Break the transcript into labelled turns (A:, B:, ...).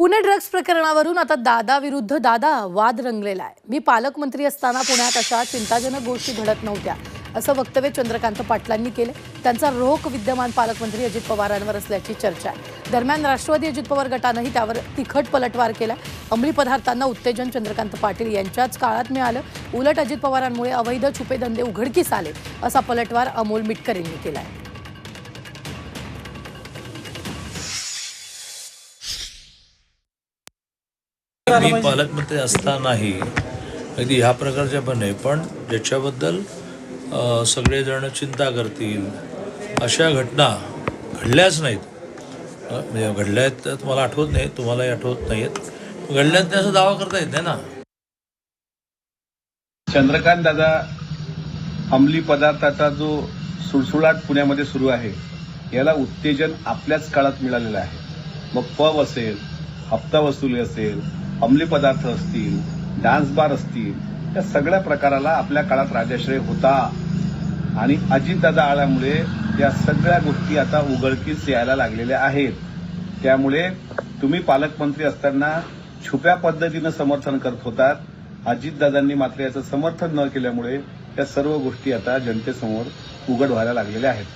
A: Pune drugs प्रकरणावरून आता दादा विरुद्ध दादा वाद रंगलेला आहे. मी पालकमंत्री असताना पुण्यात अशा चिंताजनक गोष्टी घडत नव्हत्या असं वक्तव्य चंद्रकांत पाटलांनी केले. त्यांचा रोख विद्यमान पालकमंत्री अजित पवारांवर असल्याची चर्चा आहे. दरम्यान राष्ट्रवादी अजित पवार गटानंही त्यावर तिखट पलटवार केला. अंमली पदार्थांना उत्तेजन चंद्रकांत पाटील यांच्याच काळात मिळालं. उलट अजित पवारांमुळे अवैध छुपे धंदे उघडकीस आले असा पलटवार अमोल मिटकर यांनी केला आहे
B: मी पालकमंत्री असतानाही अगदी ह्या प्रकारच्या पण नाही पण ज्याच्याबद्दल सगळेजण चिंता करतील अशा घटना घडल्याच नाहीत. म्हणजे घडल्या आहेत तर तुम्हाला आठवत नाही तुम्हालाही आठवत नाहीत घडल्यात नाही असा दावा करता येत नाही ना.
C: चंद्रकांत दादा अंमली पदार्थाचा जो सुळसुळाट पुण्यामध्ये सुरू आहे याला उत्तेजन आपल्याच काळात मिळालेलं आहे. मग पब असेल हप्ता वसुली असेल अंमली पदार्थ असतील डान्स बार असतील या सगळ्या प्रकाराला आपल्या काळात राजाश्रय होता. आणि अजितदादा आल्यामुळे या सगळ्या गोष्टी आता उघडकीस यायला लागलेल्या आहेत. त्यामुळे तुम्ही पालकमंत्री असताना छुप्या पद्धतीनं समर्थन करत होतात. अजितदादांनी मात्र याचं समर्थन न केल्यामुळे या सर्व गोष्टी आता जनतेसमोर उघड व्हायला लागलेल्या आहेत.